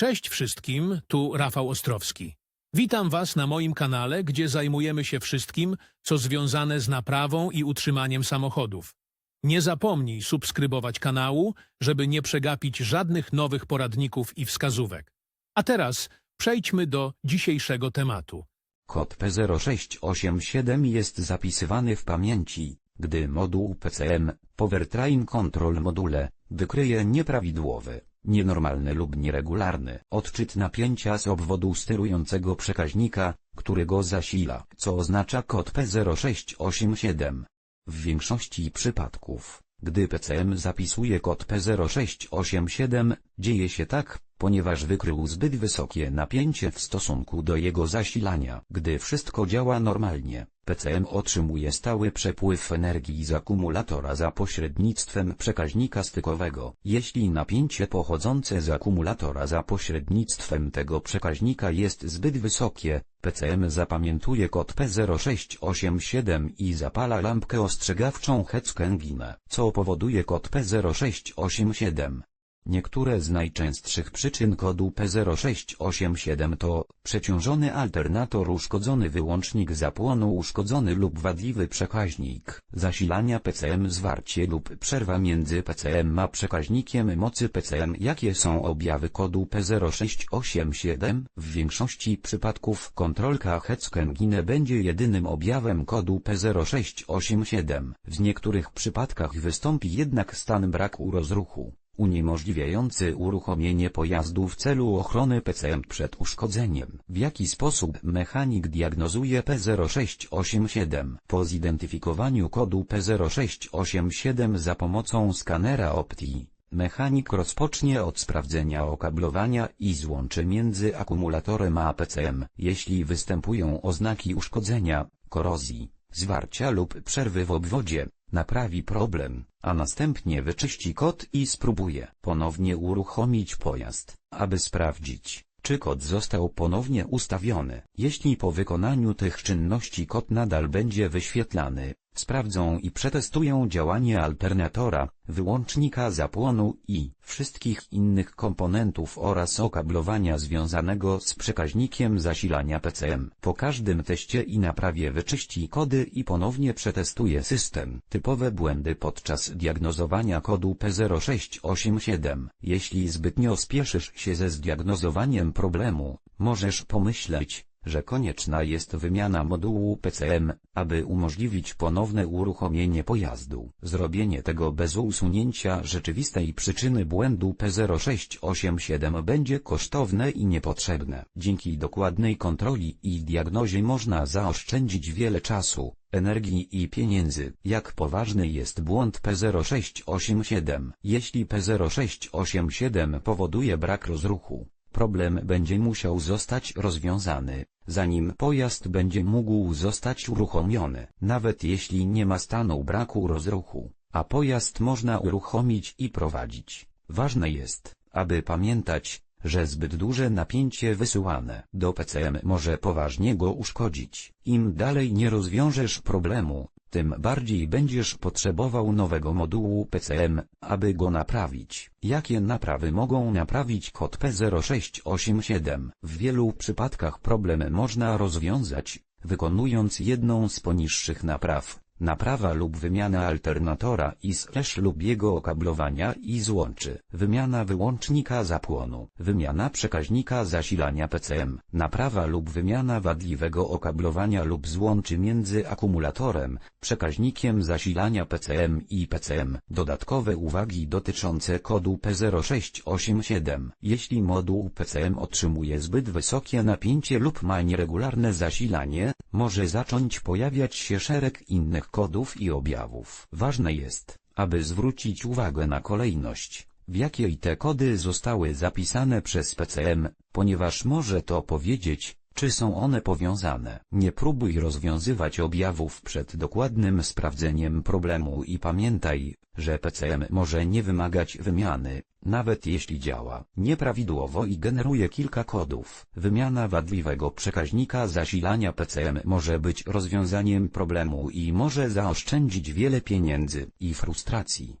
Cześć wszystkim, tu Rafał Ostrowski. Witam Was na moim kanale, gdzie zajmujemy się wszystkim, co związane z naprawą i utrzymaniem samochodów. Nie zapomnij subskrybować kanału, żeby nie przegapić żadnych nowych poradników i wskazówek. A teraz przejdźmy do dzisiejszego tematu. Kod P0687 jest zapisywany w pamięci, gdy moduł PCM, Powertrain Control Module, wykryje nieprawidłowy, nienormalny lub nieregularny odczyt napięcia z obwodu sterującego przekaźnika, który go zasila, co oznacza kod P0687. W większości przypadków, gdy PCM zapisuje kod P0687, dzieje się tak, ponieważ wykrył zbyt wysokie napięcie w stosunku do jego zasilania. Gdy wszystko działa normalnie, PCM otrzymuje stały przepływ energii z akumulatora za pośrednictwem przekaźnika stykowego. Jeśli napięcie pochodzące z akumulatora za pośrednictwem tego przekaźnika jest zbyt wysokie, PCM zapamiętuje kod P0687 i zapala lampkę ostrzegawczą Hetzkengine, co powoduje kod P0687. Niektóre z najczęstszych przyczyn kodu P0687 to przeciążony alternator uszkodzony wyłącznik zapłonu uszkodzony lub wadliwy przekaźnik zasilania PCM zwarcie lub przerwa między PCM a przekaźnikiem mocy PCM Jakie są objawy kodu P0687? W większości przypadków kontrolka Hetzkengine będzie jedynym objawem kodu P0687. W niektórych przypadkach wystąpi jednak stan braku rozruchu uniemożliwiający uruchomienie pojazdu w celu ochrony PCM przed uszkodzeniem. W jaki sposób mechanik diagnozuje P0687? Po zidentyfikowaniu kodu P0687 za pomocą skanera Opti, mechanik rozpocznie od sprawdzenia okablowania i złączy między akumulatorem a PCM. Jeśli występują oznaki uszkodzenia, korozji, zwarcia lub przerwy w obwodzie, naprawi problem, a następnie wyczyści kod i spróbuje ponownie uruchomić pojazd, aby sprawdzić, czy kod został ponownie ustawiony. Jeśli po wykonaniu tych czynności kod nadal będzie wyświetlany, sprawdzą i przetestują działanie alternatora, wyłącznika zapłonu i wszystkich innych komponentów oraz okablowania związanego z przekaźnikiem zasilania PCM. Po każdym teście i naprawie wyczyści kody i ponownie przetestuje system. Typowe błędy podczas diagnozowania kodu P0687. Jeśli zbytnio spieszysz się ze zdiagnozowaniem problemu, możesz pomyśleć, że konieczna jest wymiana modułu PCM, aby umożliwić ponowne uruchomienie pojazdu. Zrobienie tego bez usunięcia rzeczywistej przyczyny błędu P0687 będzie kosztowne i niepotrzebne. Dzięki dokładnej kontroli i diagnozie można zaoszczędzić wiele czasu, energii i pieniędzy. Jak poważny jest błąd P0687? Jeśli P0687 powoduje brak rozruchu, problem będzie musiał zostać rozwiązany, zanim pojazd będzie mógł zostać uruchomiony. Nawet jeśli nie ma stanu braku rozruchu, a pojazd można uruchomić i prowadzić. Ważne jest, aby pamiętać, że zbyt duże napięcie wysyłane do PCM może poważnie go uszkodzić. Im dalej nie rozwiążesz problemu, tym bardziej będziesz potrzebował nowego modułu PCM, aby go naprawić. Jakie naprawy mogą naprawić kod P0687? W wielu przypadkach problem można rozwiązać, wykonując jedną z poniższych napraw. Naprawa lub wymiana alternatora i slash lub jego okablowania i złączy. Wymiana wyłącznika zapłonu. Wymiana przekaźnika zasilania PCM. Naprawa lub wymiana wadliwego okablowania lub złączy między akumulatorem, przekaźnikiem zasilania PCM i PCM. Dodatkowe uwagi dotyczące kodu P0687. Jeśli moduł PCM otrzymuje zbyt wysokie napięcie lub ma nieregularne zasilanie, może zacząć pojawiać się szereg innych kodów i objawów. Ważne jest, aby zwrócić uwagę na kolejność, w jakiej te kody zostały zapisane przez PCM, ponieważ może to powiedzieć, czy są one powiązane. Nie próbuj rozwiązywać objawów przed dokładnym sprawdzeniem problemu i pamiętaj, że PCM może nie wymagać wymiany, nawet jeśli działa nieprawidłowo i generuje kilka kodów. Wymiana wadliwego przekaźnika zasilania PCM może być rozwiązaniem problemu i może zaoszczędzić wiele pieniędzy i frustracji.